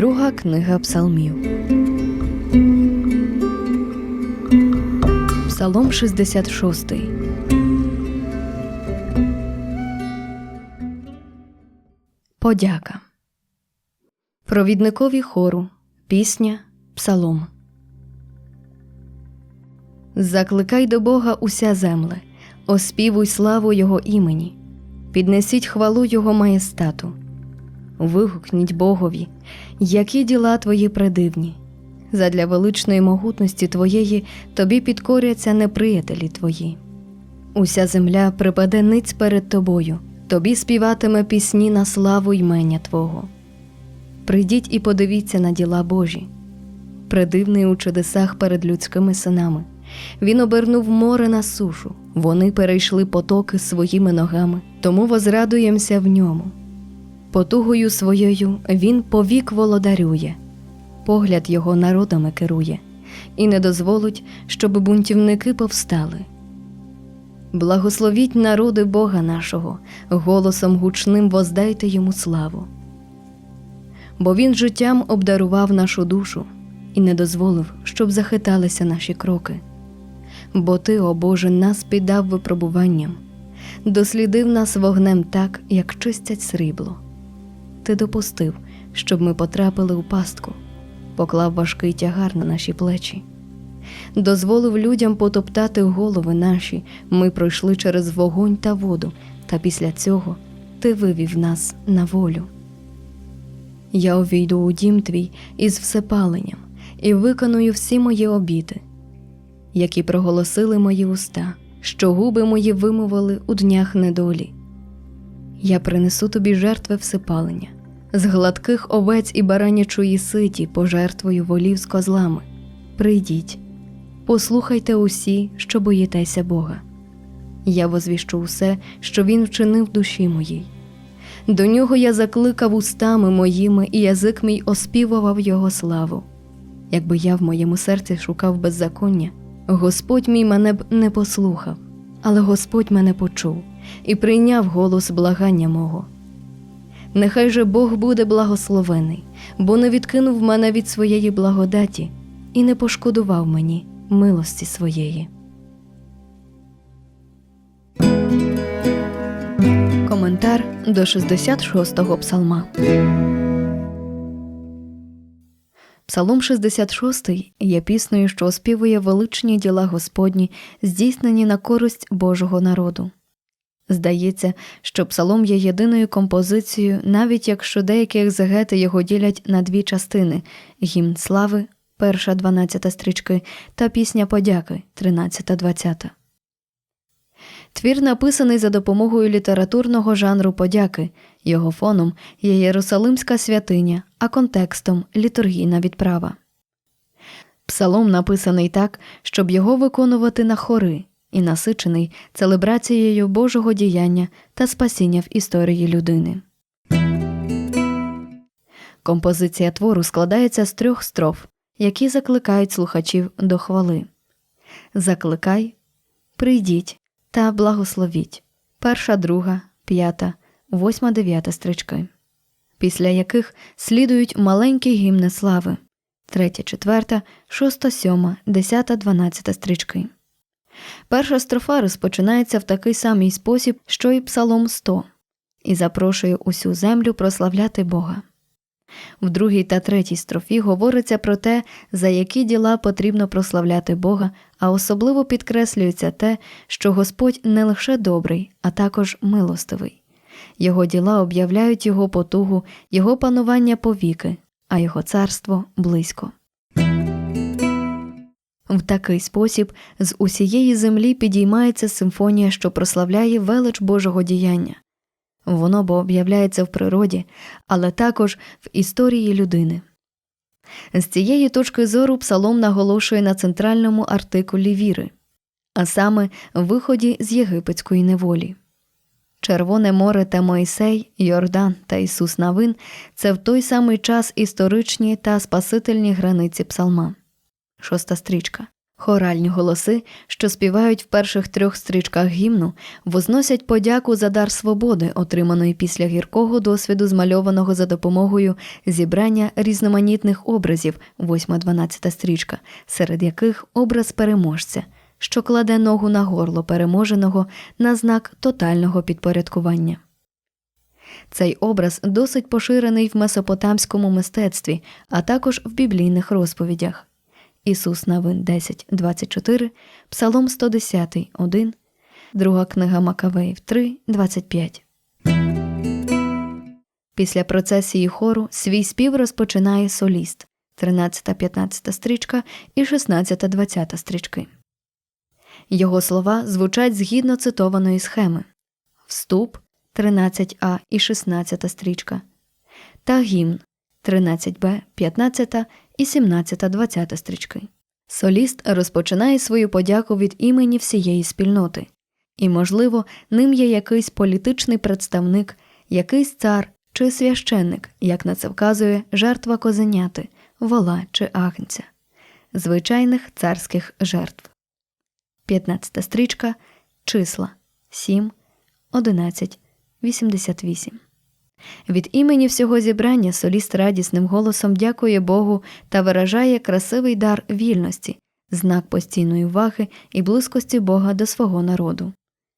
Друга книга Псалмів. Псалом 66. Подяка. Провідникові хору. Пісня. Псалом. Закликай до Бога уся земле, оспівуй славу Його імені, піднесіть хвалу Його маєстату. Вигукніть Богові, які діла твої предивні. Задля величної могутності твоєї тобі підкоряться неприятелі твої. Уся земля припаде ниць перед тобою, тобі співатиме пісні на славу ймення Твого. Прийдіть і подивіться на діла Божі. Предивний у чудесах перед людськими синами. Він обернув море на сушу, вони перейшли потоки своїми ногами, тому возрадуємося в ньому. Потугою своєю він повік володарює, погляд його народами керує, і не дозволить, щоб бунтівники повстали. Благословіть народи Бога нашого, голосом гучним воздайте йому славу. Бо він життям обдарував нашу душу і не дозволив, щоб захиталися наші кроки. Бо ти, о Боже, нас піддав випробуванням, дослідив нас вогнем так, як чистять срібло. Ти допустив, щоб ми потрапили у пастку, поклав важкий тягар на наші плечі, дозволив людям потоптати голови наші, ми пройшли через вогонь та воду, та після цього ти вивів нас на волю. Я увійду у дім твій із всепаленням і виконую всі мої обіти, які проголосили мої уста, що губи мої вимовили у днях недолі. Я принесу тобі жертви всепалення, з гладких овець і баранячої ситі пожертвою волів з козлами. Прийдіть, послухайте усі, що боїтеся Бога. Я возвіщу усе, що Він вчинив душі моїй. До нього я закликав устами моїми, і язик мій оспівував Його славу. Якби я в моєму серці шукав беззаконня, Господь мій мене б не послухав, але Господь мене почув і прийняв голос благання мого. Нехай же Бог буде благословений, бо не відкинув мене від своєї благодаті і не пошкодував мені милості своєї. Коментар до 66-го псалма. Псалом 66 є піснею, що оспівує величні діла Господні, здійснені на користь Божого народу. Здається, що псалом є єдиною композицією, навіть якщо деякі екзегети його ділять на дві частини гімн слави, перша 12 стрічки, та пісня подяки, 13-20. Твір написаний за допомогою літературного жанру подяки, його фоном є Єрусалимська святиня, а контекстом літургійна відправа. Псалом написаний так, щоб його виконувати на хори, і насичений целебрацією Божого діяння та спасіння в історії людини. Композиція твору складається з трьох строф, які закликають слухачів до хвали. Закликай, прийдіть та благословіть. Перша, друга, п'ята, восьма, дев'ята стрічки, після яких слідують маленькі гімни слави, третя, четверта, шоста, сьома, десята, дванадцята стрічки. Перша строфа розпочинається в такий самий спосіб, що й Псалом 100, і запрошує усю землю прославляти Бога. В другій та третій строфі говориться про те, за які діла потрібно прославляти Бога, а особливо підкреслюється те, що Господь не лише добрий, а також милостивий. Його діла об'являють Його потугу, Його панування повіки, а Його царство близько. В такий спосіб з усієї землі підіймається симфонія, що прославляє велич Божого діяння. Воно бо об'являється в природі, але також в історії людини. З цієї точки зору псалом наголошує на центральному артикулі віри, а саме виході з єгипетської неволі. Червоне море та Мойсей, Йордан та Ісус Навин це в той самий час історичні та спасительні границі псалма. Шоста стрічка. Хоральні голоси, що співають в перших трьох стрічках гімну, возносять подяку за дар свободи, отриманої після гіркого досвіду, змальованого за допомогою зібрання різноманітних образів, 8-12 стрічка, серед яких образ переможця, що кладе ногу на горло переможеного на знак тотального підпорядкування. Цей образ досить поширений в месопотамському мистецтві, а також в біблійних розповідях. Ісус Навин 10, 24, Псалом 110, 1, Друга книга Макавеїв 3, 25. Після процесії хору свій спів розпочинає соліст 13-15 стрічка і 16-20 стрічки. Його слова звучать згідно цитованої схеми Вступ 13а і 16 стрічка та гімн 13б, 15 і 17-20 стрічки. Соліст розпочинає свою подяку від імені всієї спільноти, і, можливо, ним є якийсь політичний представник, якийсь цар чи священник, як на це вказує жертва козеняти, вола чи агнця, звичайних царських жертв. 15 стрічка числа 7, 11, 88. Від імені всього зібрання соліст радісним голосом дякує Богу та виражає красивий дар вільності, знак постійної уваги і близькості Бога до свого народу.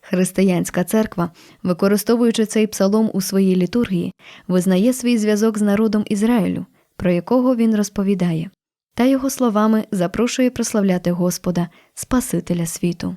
Християнська церква, використовуючи цей псалом у своїй літургії, визнає свій зв'язок з народом Ізраїлю, про якого він розповідає, та його словами запрошує прославляти Господа, Спасителя світу.